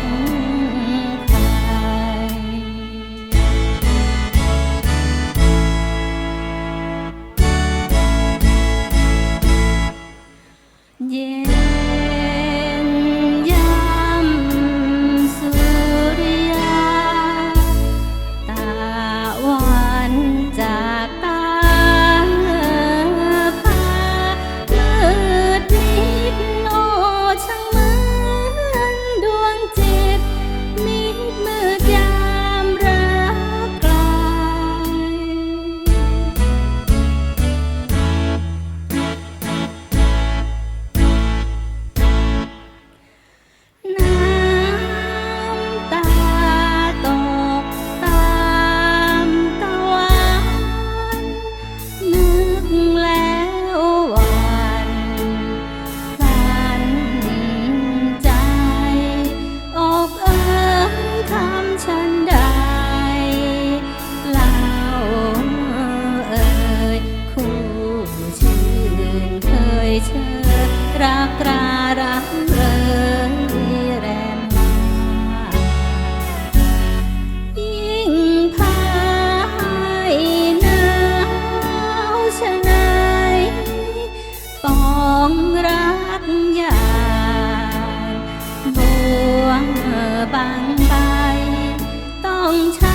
嗯。 เคยเชิญรักรารักเลย์แรงมายิ่งพายหนาวชะนายปองรักยางบัวบางใบต้องใช้